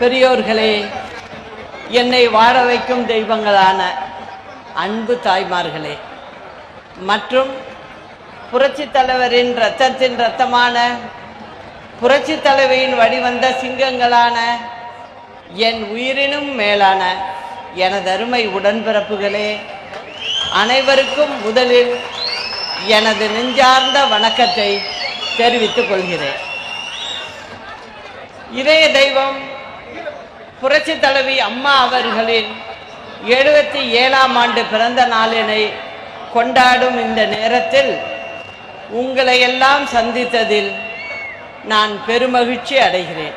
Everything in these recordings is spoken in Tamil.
பெரியோர்களே என்னை வாழ வைக்கும் தெய்வங்களான அன்பு தாய்மார்களே மற்றும் புரட்சி தலைவரின் ரத்தத்தின் ரத்தமான புரட்சி தலைவியின் வழிவந்த சிங்கங்களான என் உயிரினும் மேலான எனது அருமை உடன்பிறப்புகளே அனைவருக்கும் முதலில் எனது நெஞ்சார்ந்த வணக்கத்தை தெரிவித்துக் கொள்கிறேன். இதய தெய்வம் புரட்சி தலைவி அம்மா அவர்களின் எழுபத்தி ஏழாம் ஆண்டு பிறந்த நாளினை கொண்டாடும் இந்த நேரத்தில் உங்களை எல்லாம் சந்தித்ததில் நான் பெருமகிழ்ச்சி அடைகிறேன்.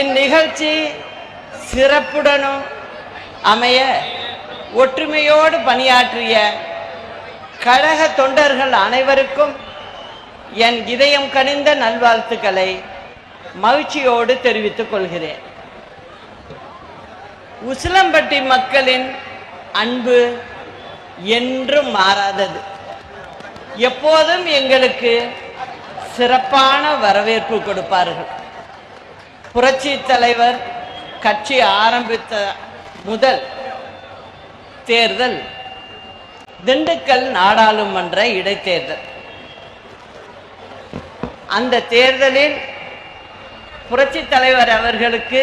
இந்நிகழ்ச்சி சிறப்புடனும் அமைய ஒற்றுமையோடு பணியாற்றிய கழக தொண்டர்கள் அனைவருக்கும் என் இதயம் கனிந்த நல்வாழ்த்துக்களை மகிழ்ச்சியோடு தெரிவித்துக் கொள்கிறேன். உசிலம்பட்டி மக்களின் அன்பு என்றும் மாறாதது. எப்போதும் எங்களுக்கு சிறப்பான வரவேற்பு கொடுப்பார்கள். புரட்சி தலைவர் கட்சி ஆரம்பித்த முதல் தேர்தல் திண்டுக்கல் நாடாளுமன்ற இடைத்தேர்தல். அந்த தேர்தலில் புரட்சி தலைவர் அவர்களுக்கு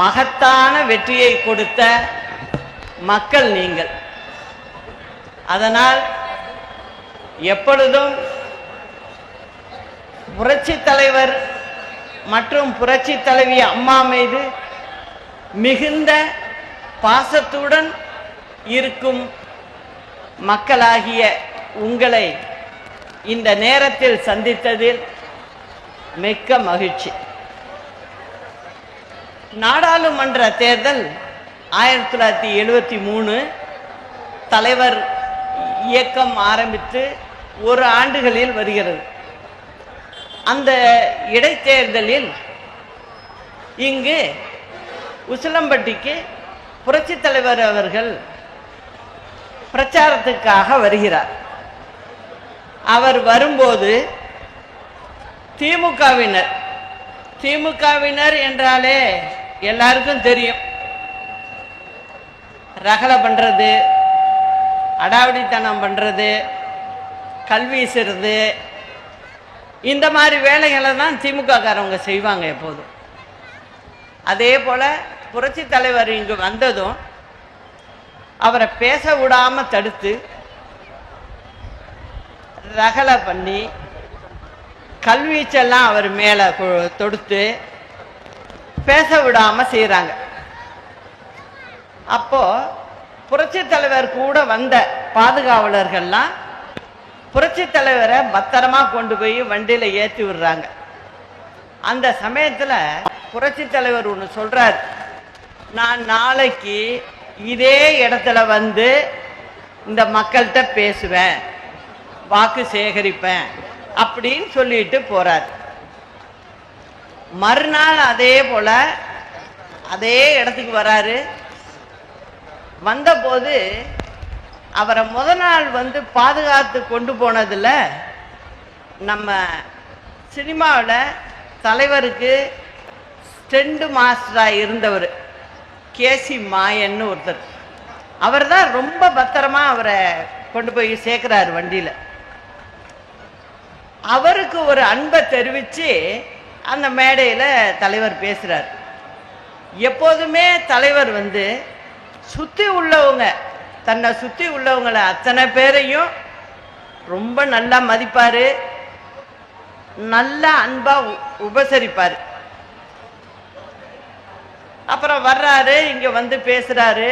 மகத்தான வெற்றியை கொடுத்த மக்கள் நீங்கள். அதனால் எப்பொழுதும் புரட்சி தலைவர் மற்றும் புரட்சி தலைவி அம்மா மீது மிகுந்த பாசத்துடன் இருக்கும் மக்களாகிய உங்களை இந்த நேரத்தில் சந்தித்ததில் மிக்க மகிழ்ச்சி. நாடாளுமன்ற தேர்தல் ஆயிரத்தி தொள்ளாயிரத்தி எழுபத்தி மூணு. தலைவர் இயக்கம் ஆரம்பித்து ஒரு ஆண்டுகளில் வருகிறது. அந்த இடைத்தேர்தலில் இங்கு உசிலம்பட்டிக்கு புரட்சி தலைவர் அவர்கள் பிரச்சாரத்துக்காக வருகிறார். அவர் வரும்போது திமுகவினர் திமுகவினர் என்றாலே எல்லாருக்கும் தெரியும். ரகலை பண்ணுறது அடாவடித்தனம் பண்ணுறது கல்வீசுறது இந்த மாதிரி வேலைகளை தான் திமுககாரவங்க செய்வாங்க எப்போதும். அதே போல் புரட்சி தலைவர் இங்கு வந்ததும் அவரை பேச விடாமல் தடுத்து ரகலை பண்ணி கல்வீச்செல்லாம் அவர் மேலே தொடுத்து பேச விடாம செய்கிறாங்க அப்போ புரட்சி தலைவர் கூட வந்த பாதுகாவலர்கள்லாம் புரட்சி தலைவரை பத்திரமா கொண்டு போய் வண்டியில ஏற்றி விடுறாங்க. அந்த சமயத்துல புரட்சி தலைவர் ஒன்று சொல்றார் நான் நாளைக்கு இதே இடத்துல வந்து இந்த மக்கள்கிட்ட பேசுவேன் வாக்கு சேகரிப்பேன் அப்படின்னு சொல்லிட்டு போறார். மறுநாள் அதே போல அதே இடத்துக்கு வராரு. வந்தபோது அவரை முத நாள் வந்து பாதுகாத்து கொண்டு போனதில் நம்ம சினிமாவில் தலைவருக்கு ஸ்டெண்டு மாஸ்டராக இருந்தவர் கேசி மாயன்னு ஒருத்தர். அவர் தான் ரொம்ப பத்திரமா அவரை கொண்டு போய் சேர்க்குறாரு வண்டியில். அவருக்கு ஒரு அன்பை தெரிவித்து அந்த மேடையில் தலைவர் பேசுகிறார் எப்போதுமே தலைவர் வந்து சுற்றி உள்ளவங்க தன்னை சுற்றி உள்ளவங்களை அத்தனை பேரையும் ரொம்ப நல்லா மதிப்பார் நல்லா அன்பாக உபசரிப்பார். அப்புறம் வர்றாரு இங்கே வந்து பேசுகிறாரு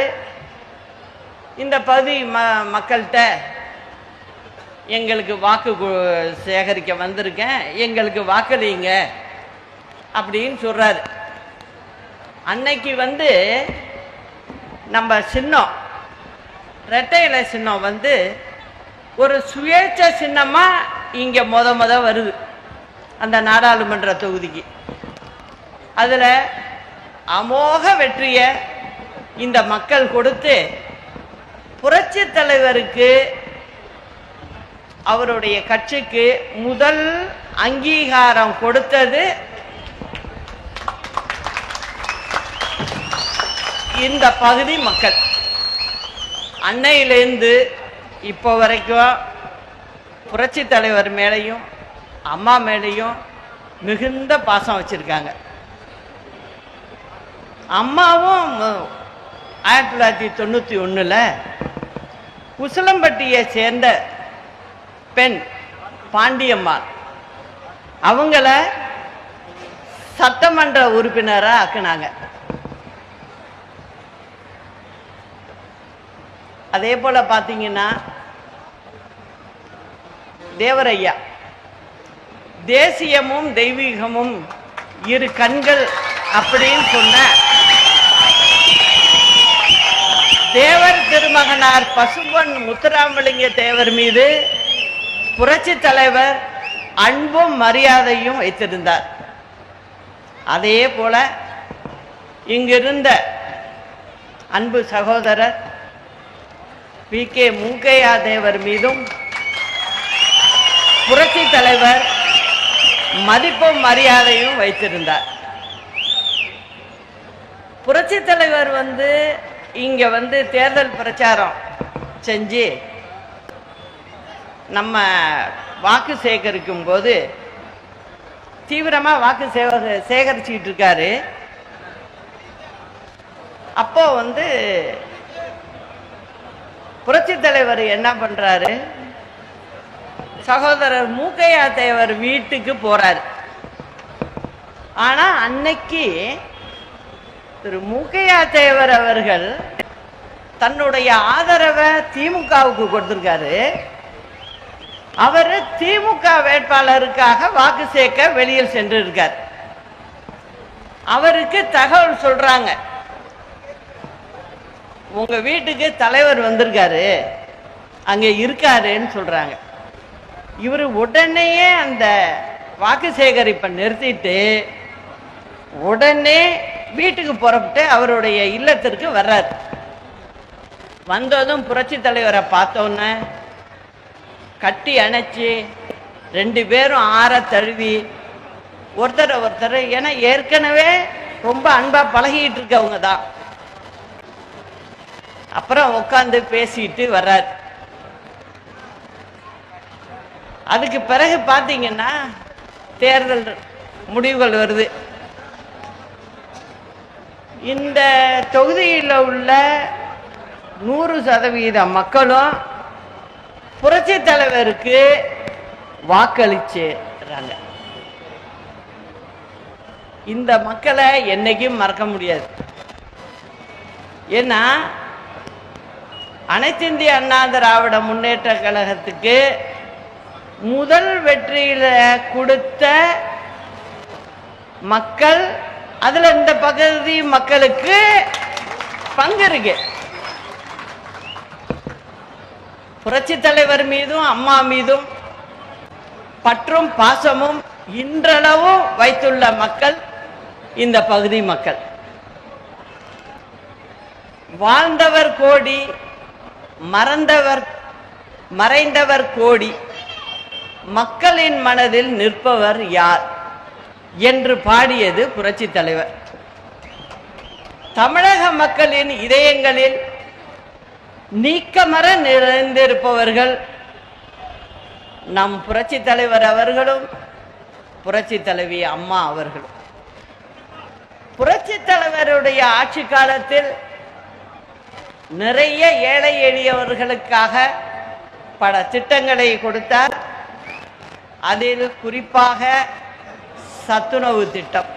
இந்த பகுதி ம மக்கள்கிட்ட எங்களுக்கு வாக்கு சேகரிக்க வந்திருக்கேன். எங்களுக்கு வாக்களிங்க. அப்படின்னு சொல்கிறாரு அன்னைக்கு வந்து நம்ம சின்னம் ரெட்டை இலை சின்னம் வந்து ஒரு சுயேட்சை சின்னமாக இங்கே மொத மொத வருது அந்த நாடாளுமன்ற தொகுதிக்கு. அதில் அமோக வெற்றியை இந்த மக்கள் கொடுத்து புரட்சி தலைவருக்கு அவருடைய கட்சிக்கு முதல் அங்கீகாரம் கொடுத்தது இந்த பகுதி மக்கள். அன்னையிலேருந்து இப்போ வரைக்கும் புரட்சி தலைவர் மேலேயும் அம்மா மேலேயும் மிகுந்த பாசம் வச்சுருக்காங்க. அம்மாவும் ஆயிரத்தி தொள்ளாயிரத்தி தொண்ணூற்றி ஒன்றில் குசலம்பட்டியை சேர்ந்த பெண் பாண்டியம்மாள். அவங்கள சட்டமன்ற உறுப்பினராக ஆக்குனாங்க. அதே போல் பார்த்தீங்கன்னா தேவரையா தேசியமும் தெய்வீகமும் இரு கண்கள் அப்படின்னு சொன்ன தேவர் திருமகனார் பசும்பொன் முத்துராமலிங்க தேவர் மீது புரட்சி தலைவர் அன்பும் மரியாதையும் வைத்திருந்தார். அதே போல இங்கிருந்த அன்பு சகோதரர் பி கே மூக்கையா தேவர் மீதும் புரட்சி தலைவர் மதிப்பும் மரியாதையும் வைத்திருந்தார். புரட்சி தலைவர் வந்து இங்க வந்து தேர்தல் பிரச்சாரம் செஞ்சு நம்ம வாக்கு சேகரிக்கும் போது தீவிரமா வாக்கு சேவ சேகரிச்சுக்கிட்டு இருக்காரு. அப்போ வந்து புரட்சி தலைவர் என்ன பண்றாரு? சகோதரர் மூக்கையா தேவர் வீட்டுக்கு போறாரு. ஆனா அன்னைக்கு திரு மூக்கையா தேவர் அவர்கள் தன்னுடைய ஆதரவை திமுகவுக்கு கொடுத்திருக்காரு. அவர் திமுக வேட்பாளருக்காக வாக்கு சேர்க்க வெளியில் சென்று இருக்கார் அவருக்கு தகவல் சொல்றாங்க. உங்க வீட்டுக்கு தலைவர் வந்திருக்காரு. அங்கே இருக்காருன்னு சொல்றாங்க. இவர் உடனேயே அந்த வாக்கு சேகரிப்பை நிறுத்திட்டு உடனே வீட்டுக்கு புறப்பட்டு அவருடைய இல்லத்திற்கு வர்றார். வந்ததும் புரட்சி தலைவரை பார்த்தோன்னே கட்டி அணைச்சி ரெண்டு பேரும் ஆற தழுவி ஒருத்தரை ஒருத்தர் ஏன்னா ஏற்கனவே ரொம்ப அன்பாக பழகிட்டு இருக்கவங்க தான் அப்புறம் உட்காந்து பேசிட்டு வர்றார். அதுக்கு பிறகு பார்த்தீங்கன்னா தேர்தல் முடிவுகள் வருது. இந்த தொகுதியில் உள்ள நூறு சதவீத மக்களும் புரட்சி தலைவருக்கு வாக்களிச்சுறாங்க. இந்த மக்களை என்னைக்கும் மறக்க முடியாது. ஏன்னா அனைத்திந்திய அண்ணா திராவிட முன்னேற்ற கழகத்துக்கு முதல் வெற்றியில கொடுத்த மக்கள் அதுல இந்த பகுதி மக்களுக்கு பங்கு இருக்கு. புரட்சி தலைவர் மீதும் அம்மா மீதும் பற்றும் பாசமும் இன்றளவும் வைத்துள்ள மக்கள் இந்த பகுதி மக்கள். வாழ்ந்தவர் கோடி மறந்தவர் மறைந்தவர் கோடி மக்களின் மனதில் நிற்பவர் யார் என்று பாடியது புரட்சி தலைவர். தமிழக மக்களின் இதயங்களில் நீக்கமர நிறைந்திருப்பவர்கள் நம் புரட்சி தலைவர் அவர்களும் புரட்சி தலைவி அம்மா அவர்களும். புரட்சி தலைவருடைய ஆட்சி காலத்தில் நிறைய ஏழை எளியவர்களுக்காக பல திட்டங்களை கொடுத்தார். அதில் குறிப்பாக சத்துணவு திட்டம்.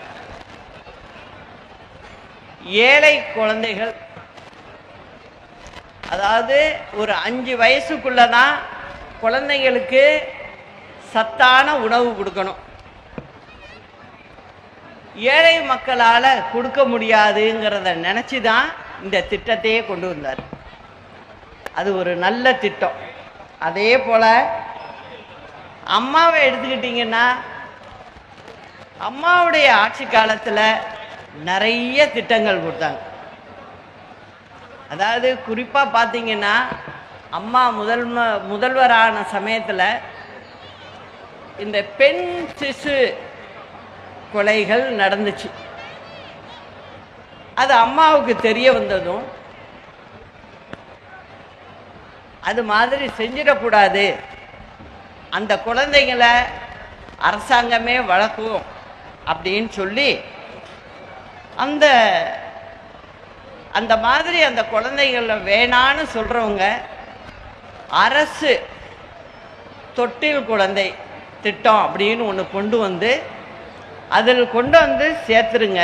ஏழை குழந்தைகள் அதாவது ஒரு அஞ்சு வயசுக்குள்ளதான் குழந்தைங்களுக்கு சத்தான உணவு கொடுக்கணும். ஏழை மக்களால் கொடுக்க முடியாதுங்கிறத நினச்சி தான் இந்த திட்டத்தையே கொண்டு வந்தார். அது ஒரு நல்ல திட்டம். அதே போல் அம்மாவை எடுத்துக்கிட்டிங்கன்னா அம்மாவுடைய ஆட்சி காலத்தில் நிறைய திட்டங்கள் கொடுத்தாங்க அதாவது குறிப்பாக பார்த்தீங்கன்னா அம்மா முதல் முதல்வரான சமயத்தில் இந்த பெண் சிசு கொலைகள் நடந்துச்சு. அது அம்மாவுக்கு தெரிய வந்ததும் அது மாதிரி செஞ்சிடக்கூடாது. அந்த குழந்தைங்களை அரசாங்கமே வளர்க்கும் அப்படின்னு சொல்லி அந்த அந்த மாதிரி அந்த குழந்தைங்கள வேணான்னு சொல்கிறவங்க அரசு தொட்டில் குழந்தை திட்டம் அப்படின்னு ஒன்று கொண்டு வந்து அதில் கொண்டு வந்து சேர்த்துருங்க.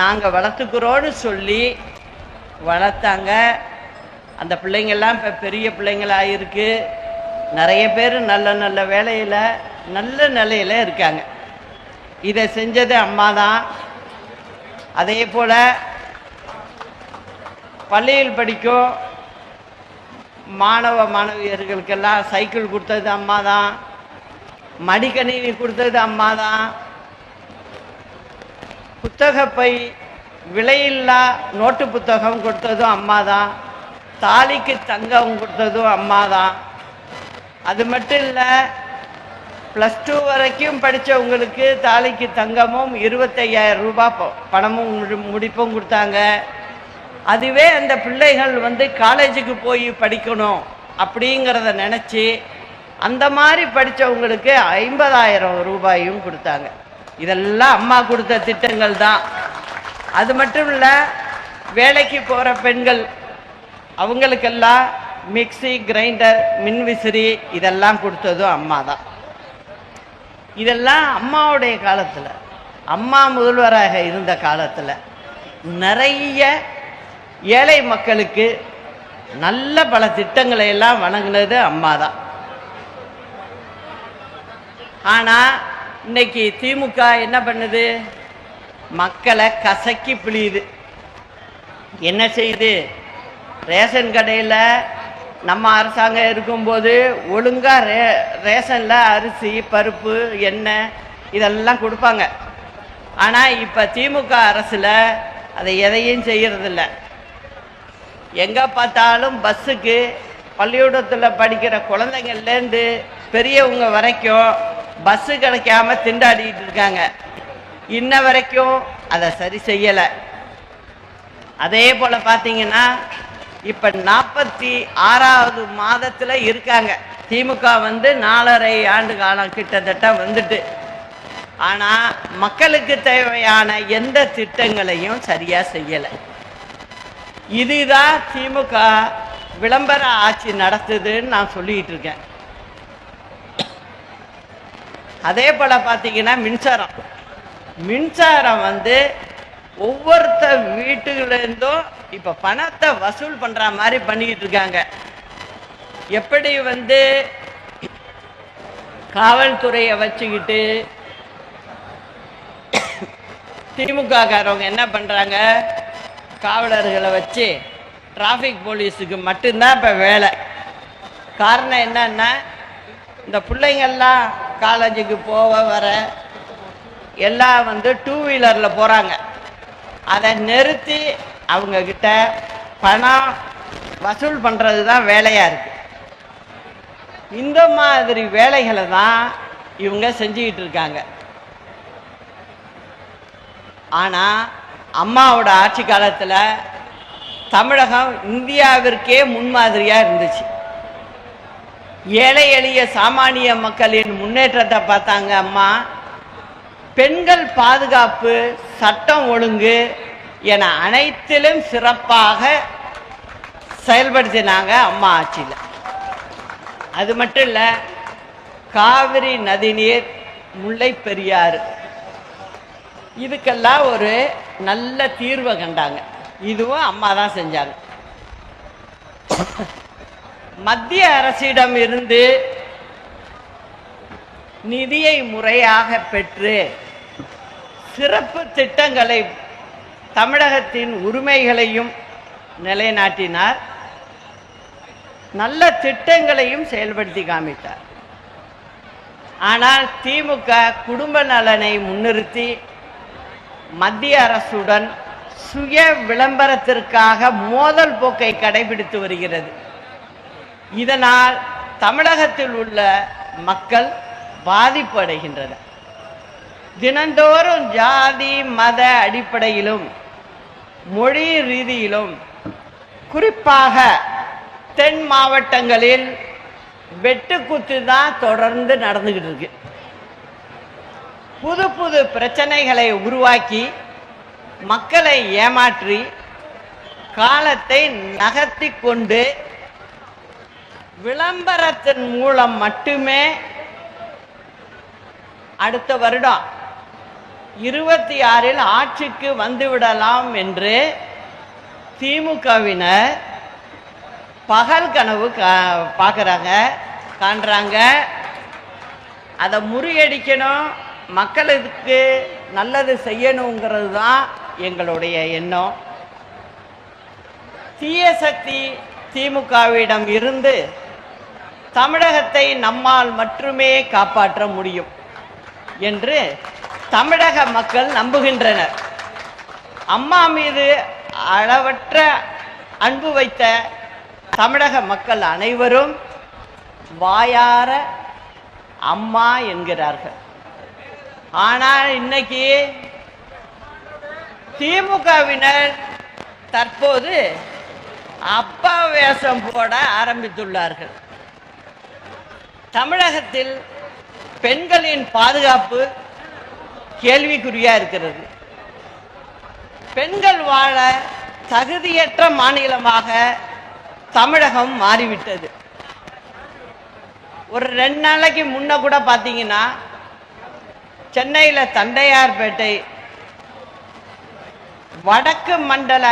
நாங்கள் வளர்த்துக்கிறோன்னு சொல்லி வளர்த்தாங்க. அந்த பிள்ளைங்கள்லாம் இப்போ பெரிய பிள்ளைங்களாக இருக்குது நிறைய பேர் நல்ல நல்ல வேலையில் நல்ல நிலையில் இருக்காங்க. இதை செஞ்சது அம்மா தான் அதே போல் பள்ளியில் படிக்கும் மாணவ மாணவியர்களுக்கெல்லாம் சைக்கிள் கொடுத்தது அம்மா தான் மடிக்கணினி கொடுத்தது அம்மா தான் புத்தகப்பை விலையில்லா நோட்டு புத்தகம் கொடுத்ததும் அம்மா தான் தாலிக்கு தங்கம் கொடுத்ததும் அம்மா தான் அது மட்டும் இல்லை ப்ளஸ் டூ வரைக்கும் படித்தவங்களுக்கு தாலிக்கு தங்கமும் இருபத்தையாயிரம் ரூபாய் ப- பணமும் முடிப்பும் கொடுத்தாங்க. அதுவே அந்த பிள்ளைகள் வந்து காலேஜுக்கு போய் படிக்கணும் அப்படிங்கிறத நினச்சி அந்த மாதிரி படித்தவங்களுக்கு ஐம்பதாயிரம் ரூபாயும் கொடுத்தாங்க. இதெல்லாம் அம்மா கொடுத்த திட்டங்கள் தான். அது மட்டும் இல்லை வேலைக்கு போகிற பெண்கள் அவங்களுக்கெல்லாம் மிக்ஸி கிரைண்டர் மின்விசிறி இதெல்லாம் கொடுத்ததும் அம்மா தான். இதெல்லாம் அம்மாவுடைய காலத்தில் அம்மா முதல்வராக இருந்த காலத்தில் நிறைய ஏழை மக்களுக்கு நல்ல பல திட்டங்களை எல்லாம் வழங்கினது அம்மா தான். ஆனால் இன்னைக்கு திமுக என்ன பண்ணுது? மக்களை கசக்கி பிழியுது. என்ன செய்யுது? ரேஷன் கடையில் நம்ம அரசாங்கம் இருக்கும்போது ஒழுங்காக ரே ரேஷனில் அரிசி பருப்பு எண்ணெய் இதெல்லாம் கொடுப்பாங்க. ஆனால் இப்போ திமுக அரசில் அதை எதையும் செய்கிறதில்ல எங்கே பார்த்தாலும் பஸ்ஸுக்கு பள்ளிக்கூடத்தில் படிக்கிற குழந்தைங்கள்லேருந்து பெரியவங்க வரைக்கும் பஸ்ஸு கிடைக்காம திண்டாடிட்டு இருக்காங்க. இன்ன வரைக்கும் அதை சரி செய்யலை. அதே போல் பார்த்தீங்கன்னா இப்போ நாற்பத்தி ஆறாவது மாதத்தில் இருக்காங்க. திமுக வந்து நாலரை ஆண்டு காலம் கிட்டத்தட்ட வந்துட்டு. ஆனால் மக்களுக்கு தேவையான எந்த திட்டங்களையும் சரியாக செய்யலை. இதுதான் திமுக விளம்பர ஆட்சி நடத்துதுன்னு நான் சொல்லிக்கிட்டு இருக்கேன். அதே போல் பார்த்தீங்கன்னா மின்சாரம். மின்சாரம் வந்து ஒவ்வொருத்த வீட்டுலேருந்தும் இப்போ பணத்தை வசூல் பண்ணுற மாதிரி பண்ணிக்கிட்டு இருக்காங்க. எப்படி வந்து காவல்துறையை வச்சுக்கிட்டு திமுகக்காரவங்க என்ன பண்ணுறாங்க காவலர்களை வச்சு டிராஃபிக் போலீஸுக்கு மட்டும்தான் இப்போ வேலை. காரணம் என்னன்னா இந்த பிள்ளைங்கள்லாம் காலேஜுக்கு போக வர எல்லாம் வந்து டூ வீலரில் போகிறாங்க அதை நிறுத்தி அவங்கக்கிட்ட பணம் வசூல் பண்ணுறது தான் வேலையாக இருக்குது இந்த மாதிரி வேலைகளை தான் இவங்க செஞ்சுக்கிட்டு இருக்காங்க. ஆனால் அம்மாவோட ஆட்சி காலத்தில் தமிழகம் இந்தியாவிற்கே முன்மாதிரியாக இருந்துச்சு. ஏழை எளிய சாமானிய மக்களின் முன்னேற்றத்தை பார்த்தாங்க அம்மா. பெண்கள் பாதுகாப்பு சட்டம் ஒழுங்கு என அனைத்திலும் சிறப்பாக செயல்படுத்தினாங்க அம்மா ஆட்சியில். அது மட்டும் இல்லை காவிரி நதிநீர் முல்லை பெரியாறு. இதுக்கெல்லாம் ஒரு நல்ல தீர்வை கண்டாங்க. இதுவும் அம்மா தான் செஞ்சாங்க. மத்திய அரசிடம் இருந்து நிதியை முறையாக பெற்று சிறப்பு திட்டங்களை தமிழகத்தின் உரிமைகளையும் நிலைநாட்டினார். நல்ல திட்டங்களையும் செயல்படுத்தி காமித்தார். ஆனால் திமுக குடும்ப நலனை முன்னிறுத்தி மத்திய அரசுடன் சுய விளம்பரத்திற்காக மோதல் போக்கை கடைபிடித்து வருகிறது. இதனால் தமிழகத்தில் உள்ள மக்கள் பாதிப்பு அடைகின்றனர் தினந்தோறும் ஜாதி மத அடிப்படையிலும் மொழி ரீதியிலும் குறிப்பாக தென் மாவட்டங்களில் வெட்டுக்குத்து தான் தொடர்ந்து நடந்துகிட்டு இருக்கு. புது புது பிரச்சனைகளை உருவாக்கி மக்களை ஏமாற்றி காலத்தை நகர்த்தி கொண்டு விளம்பரத்தின் மூலம் மட்டுமே அடுத்த வருடம் இருபத்தி ஆறில் ஆட்சிக்கு வந்துவிடலாம் என்று திமுகவினர் பகல் கனவு கா பார்க்குறாங்க காண்றாங்க. அதை முறியடிக்கணும் மக்களுக்கு நல்லது செய்யணுங்கிறது தான் எங்களுடைய எண்ணம். தீய சக்தி திமுகவிடம் இருந்து தமிழகத்தை நம்மால் மட்டுமே காப்பாற்ற முடியும் என்று தமிழக மக்கள் நம்புகின்றனர். அம்மா மீது அளவற்ற அன்பு வைத்த தமிழக மக்கள் அனைவரும் வாயார அம்மா என்கிறார்கள். ஆனால் இன்னைக்கு திமுகவினர் தற்போது அப்பா வேஷம் போட ஆரம்பித்துள்ளார்கள். தமிழகத்தில் பெண்களின் பாதுகாப்பு கேள்விக்குறியா இருக்கிறது. பெண்கள் வாழ தகுதியற்ற மாநிலமாக தமிழகம் மாறிவிட்டது. ஒரு ரெண்டு நாளைக்கு முன்ன கூட பார்த்தீங்கன்னா சென்னையில் தண்டையார்பேட்டை வடக்கு மண்டல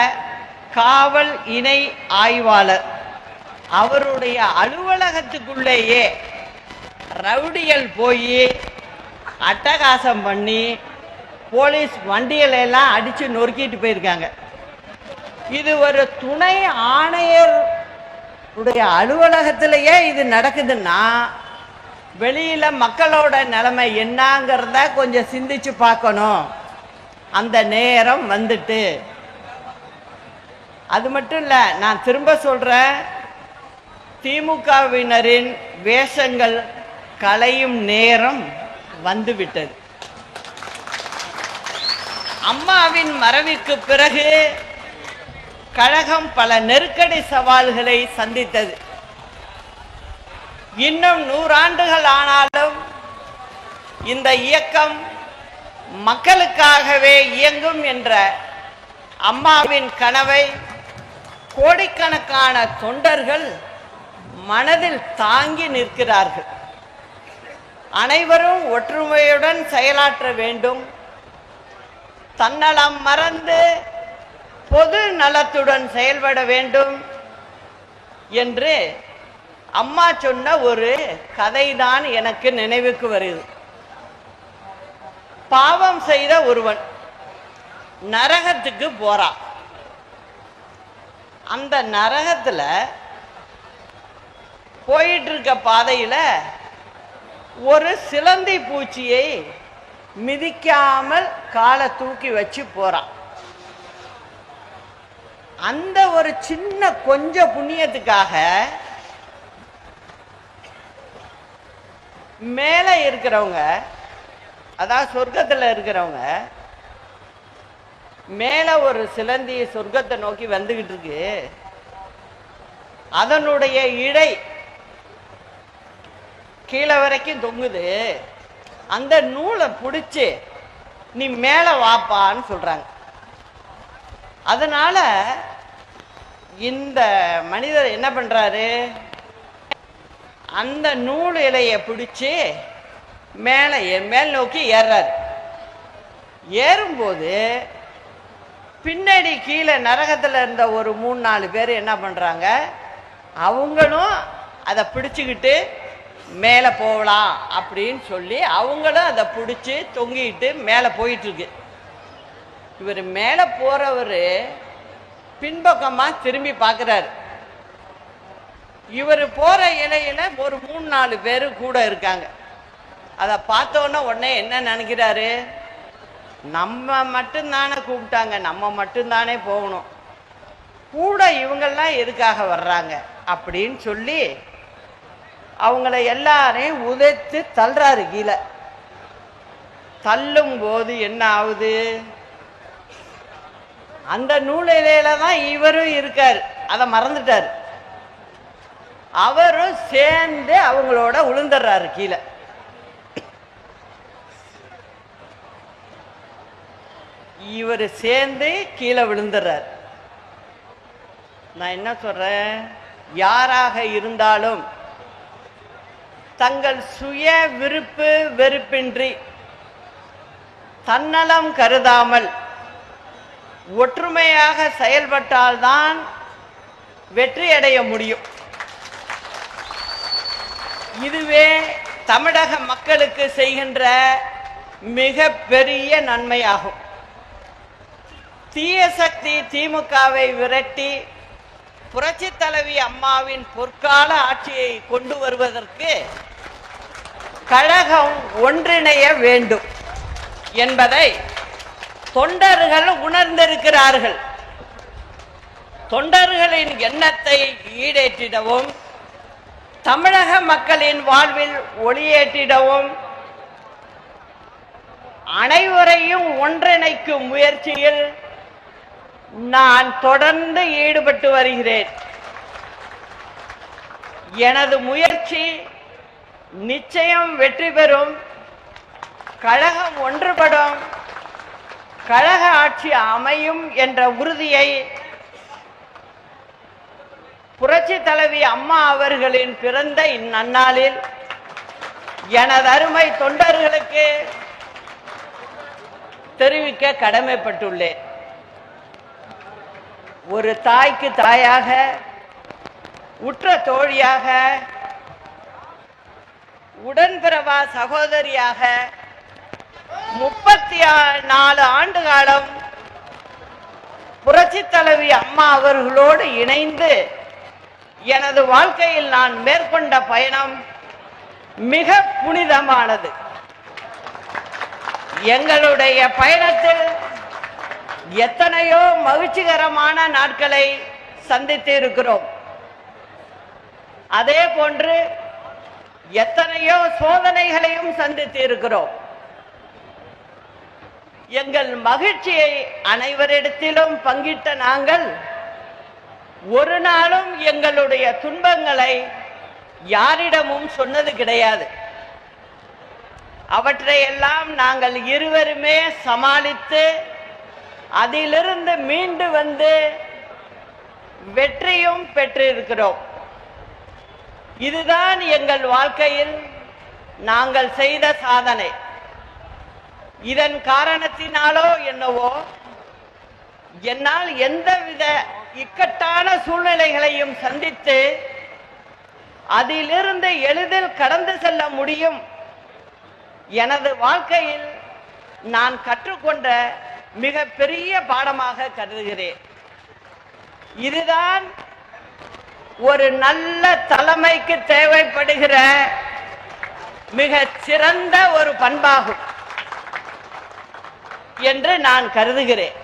காவல் இணை ஆய்வாளர் அவருடைய அலுவலகத்துக்குள்ளேயே ரவுடிகள் போய் அட்டகாசம் பண்ணி போலீஸ் வண்டிகளை எல்லாம் அடித்து நொறுக்கிட்டு போயிருக்காங்க. இது ஒரு துணை ஆணையர் உடைய அலுவலகத்திலேயே இது நடக்குதுன்னா வெளியில் மக்களோட நிலைமை என்னங்கிறத கொஞ்சம் சிந்திச்சு பார்க்கணும். அந்த நேரம் வந்துட்டு. அது மட்டும் இல்லை நான் திரும்ப சொல்கிறேன் திமுகவினரின் வேஷங்கள் களையும் நேரம் வந்துவிட்டது. அம்மாவின் மறைவுக்கு பிறகு கழகம் பல நெருக்கடி சவால்களை சந்தித்தது. இன்னும் நூறாண்டுகள் ஆனாலும் இந்த இயக்கம் மக்களுக்காகவே இயங்கும் என்ற அம்மாவின் கனவை கோடிக்கணக்கான தொண்டர்கள் மனதில் தாங்கி நிற்கிறார்கள். அனைவரும் ஒற்றுமையுடன் செயலாற்ற வேண்டும். தன்னலம் மறந்து பொது நலத்துடன் செயல்பட வேண்டும் என்று அம்மா சொன்ன ஒரு கதை தான் எனக்கு நினைவுக்கு வருது. பாவம் செய்த ஒருவன் நரகத்துக்கு போறான் அந்த நரகத்துல போயிட்டு இருக்க பாதையில ஒரு சிலந்தி பூச்சியை மிதிக்காமல் காலை தூக்கி வச்சு போறான். அந்த ஒரு சின்ன கொஞ்ச புண்ணியத்துக்காக மேலே இருக்கிறவங்க அதாவது சொர்க்கத்தில் இருக்கிறவங்க மேலே ஒரு சிலந்தி சொர்க்கத்தை நோக்கி வந்துகிட்டு இருக்கு. அதனுடைய இடை கீழே வரைக்கும் தொங்குது. அந்த நூலை பிடிச்சி நீ மேலே வாப்பான்னு சொல்கிறாங்க அதனால் இந்த மனிதர் என்ன பண்ணுறாரு அந்த நூல் இலையை பிடிச்சி மேலே மேல் நோக்கி ஏறுறாரு. ஏறும்போது பின்னாடி கீழே நரகத்தில் இருந்த ஒரு மூணு நாலு பேர் என்ன பண்ணுறாங்க அவங்களும் அதை பிடிச்சிக்கிட்டு மேலே போகலாம் அப்படின்னு சொல்லி அவங்களும் அதை பிடிச்சி தொங்கிட்டு மேலே போயிட்டுருக்கு. இவர் மேலே போகிறவர் பின்பக்கமாக திரும்பி பார்க்குறாரு இவர் போகிற இலையில ஒரு மூணு நாலு பேர் கூட இருக்காங்க. அதை பார்த்தோன்னே உடனே என்ன நினைக்கிறாரு? நம்ம மட்டும்தானே கூப்பிட்டாங்க நம்ம மட்டும்தானே போகணும். கூட இவங்கெல்லாம் எதுக்காக வர்றாங்க அப்படின்னு சொல்லி அவங்கள எல்லாரையும் உதைத்து தள்ளுறாரு கீழே. தள்ளும் போது என்ன ஆகுது? அந்த நூலிலையில தான் இவரும் இருக்கார். அதை மறந்துட்டார். அவரும் சேர்ந்து அவங்களோட விழுந்துடுறாரு கீழே. இவர் சேர்ந்து கீழே விழுந்துடுறார் நான் என்ன சொல்றேன்? யாராக இருந்தாலும் தங்கள் சுய விருப்பு வெறுப்பின்றி தன்னலம் கருதாமல் ஒற்றுமையாக செயல்பட்டால்தான் வெற்றி அடைய முடியும். இதுவே தமிழக மக்களுக்கு செய்கின்ற மிக பெரிய நன்மையாகும். தீய சக்தி திமுகவை விரட்டி புரட்சி தலைவி அம்மாவின் பொற்கால ஆட்சியை கொண்டு வருவதற்கு கழகம் ஒன்றிணைய வேண்டும் என்பதை தொண்டர்கள் உணர்ந்திருக்கிறார்கள். தொண்டர்களின் எண்ணத்தை ஈடேற்றிடவும் தமிழக மக்களின் வாழ்வில் ஒளியேற்றிடவும் அனைவரையும் ஒன்றிணைக்கும் முயற்சியில் நான் தொடர்ந்து ஈடுபட்டு வருகிறேன். எனது முயற்சி நிச்சயம் வெற்றி பெறும். கழகம் ஒன்றுபடும். கழக ஆட்சி அமையும் என்ற உறுதியை புரட்சி தலைவி அம்மா அவர்களின் பிறந்த இந்நன்னாளில் எனது அருமை தொண்டர்களுக்கு தெரிவிக்க கடமைப்பட்டுள்ளேன். ஒரு தாய்க்கு தாயாக உற்ற தோழியாக உடன்பிறவா சகோதரியாக முப்பத்தி நாலு ஆண்டு காலம் புரட்சி தலைவி அம்மா அவர்களோடு இணைந்து எனது வாழ்க்கையில் நான் மேற்கொண்ட பயணம் மிக புனிதமானது. எங்களுடைய பயணத்தில் எத்தனையோ மகிழ்ச்சிகரமான நாட்களை சந்தித்து இருக்கிறோம் அதே போன்று எத்தனையோ சோதனைகளையும் சந்தித்து இருக்கிறோம் எங்கள் மகிழ்ச்சியை அனைவரிடத்திலும் பங்கிட்ட நாங்கள் ஒரு நாளும் எங்களுடைய துன்பங்களை யாரிடமும் சொன்னது கிடையாது. அவற்றையெல்லாம் நாங்கள் இருவருமே சமாளித்து அதிலிருந்து மீண்டு வந்து வெற்றியும் பெற்றிருக்கிறோம். இதுதான் எங்கள் வாழ்க்கையில் நாங்கள் செய்த சாதனை. இதன் காரணத்தினாலோ என்னவோ என்னால் எந்தவித இக்கட்டான சூழ்நிலைகளையும் சந்தித்து அதிலிருந்து எளிதில் கடந்து செல்ல முடியும். எனது வாழ்க்கையில் நான் கற்றுக்கொண்ட மிக பெரிய பாடமாக கருதுகிறேன். இதுதான் ஒரு நல்ல தலைமைக்கு தேவைப்படுகிற மிக சிறந்த ஒரு பண்பாகும் என்று நான் கருதுகிறேன்.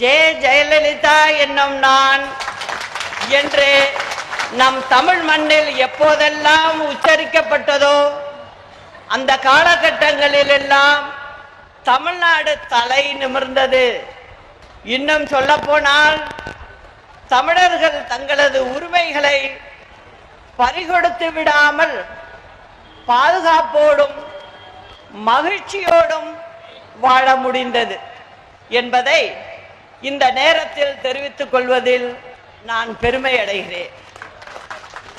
ஜே ஜெயலலிதா என்னும் நான் என்று நம் தமிழ் மண்ணில் எப்போதெல்லாம் உச்சரிக்கப்பட்டதோ அந்த காலகட்டங்களில் எல்லாம் தமிழ்நாடு தலை நிமிர்ந்தது. இன்னும் சொல்ல போனால் தமிழர்கள் தங்களது உரிமைகளை பறிகொடுத்து விடாமல் பாதுகாப்போடும் மகிழ்ச்சியோடும் வாழ முடிந்தது என்பதை இந்த நேரத்தில் தெரிவித்துக் கொள்வதில் நான் பெருமை அடைகிறேன்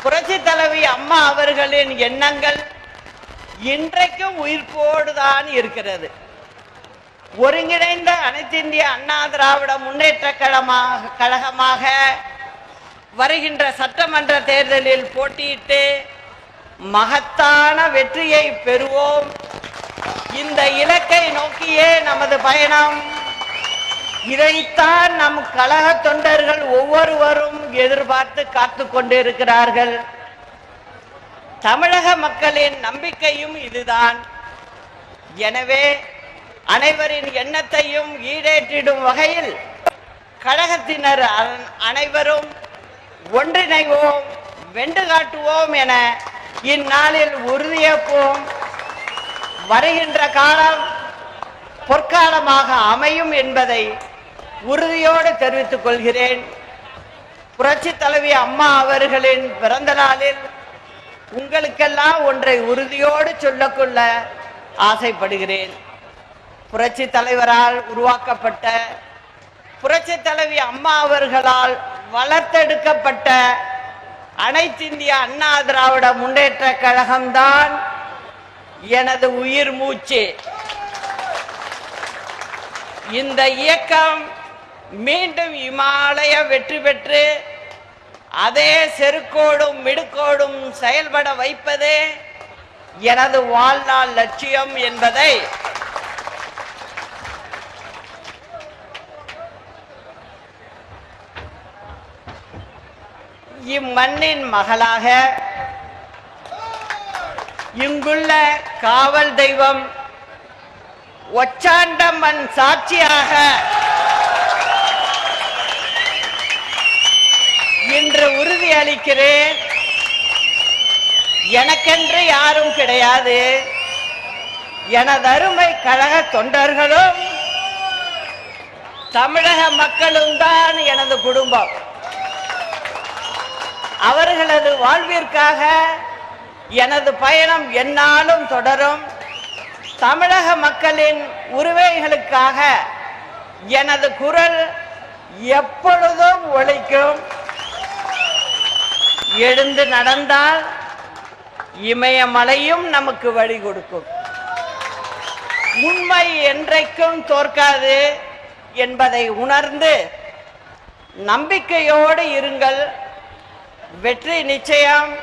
புரட்சி தலைவி அம்மா அவர்களின் எண்ணங்கள் இன்றைக்கும் உயிர்ப்போடுதான் இருக்கிறது. ஒருங்கிணைந்த அனைத்திந்திய அண்ணா திராவிட முன்னேற்ற கழமாக கழகமாக வருகின்ற சட்டமன்ற தேர்தலில் போட்டியிட்டு மகத்தான வெற்றியை பெறுவோம். இந்த இலக்கை நோக்கியே நமது பயணம். இதைத்தான் நம் கழக தொண்டர்கள் ஒவ்வொருவரும் எதிர்பார்த்து காத்து கொண்டிருக்கிறார்கள். தமிழக மக்களின் நம்பிக்கையும் இதுதான். எனவே அனைவரின் எண்ணத்தையும் ஈடேற்றிடும் வகையில் கழகத்தினர் அனைவரும் ஒன்றிணைவோம் வென்று காட்டுவோம் என இந்நாளில் உறுதியேற்போம். வருகின்ற காலம் பொற்காலமாக அமையும் என்பதை உறுதியோடு தெரிவித்துக் கொள்கிறேன். புரட்சி தலைவி அம்மா அவர்களின் பிறந்த நாளில் உங்களுக்கெல்லாம் ஒன்றை உறுதியோடு சொல்லக்கொள்ள ஆசைப்படுகிறேன். புரட்சி தலைவரால் உருவாக்கப்பட்ட புரட்சி தலைவி அம்மா அவர்களால் வளர்த்தெடுக்கப்பட்ட அனைத்து இந்திய அண்ணா திராவிட முன்னேற்ற கழகம்தான் எனது உயிர் மூச்சு. இந்த இயக்கம் மீண்டும் இமாலய வெற்றி பெற்று அதே செருக்கோடும் மிடுக்கோடும் செயல்பட வைப்பதே எனது வாழ்நாள் லட்சியம் என்பதை இம்மண்ணின் மகளாக இங்குள்ள காவல் தெய்வம் ஒச்சாண்டம்மன் சாட்சியாக இன்று உறுதி அளிக்கிறேன். எனக்கென்று யாரும் கிடையாது. எனது அருமை கழக தொண்டர்களும் தமிழக மக்களும் தான் எனது குடும்பம். அவர்களது வாழ்விற்காக எனது பயணம் என்னாலும் தொடரும். தமிழக மக்களின் உரிமைகளுக்காக எனது குரல் எப்பொழுதும் ஒழிக்கும் எழுந்து நடந்தால் இமயமலையும் நமக்கு வழி கொடுக்கும். உண்மை என்றைக்கும் தோற்காது என்பதை உணர்ந்து நம்பிக்கையோடு இருங்கள். வெற்றி நிச்சயம்.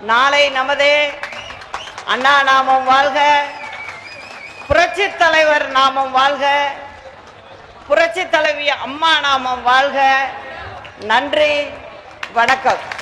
நாளை நமதே. அண்ணா நாமம் வாழ்க. புரட்சி தலைவர் நாமம் வாழ்க. புரட்சி தலைவி அம்மா நாமம் வாழ்க. நன்றி. வணக்கம்.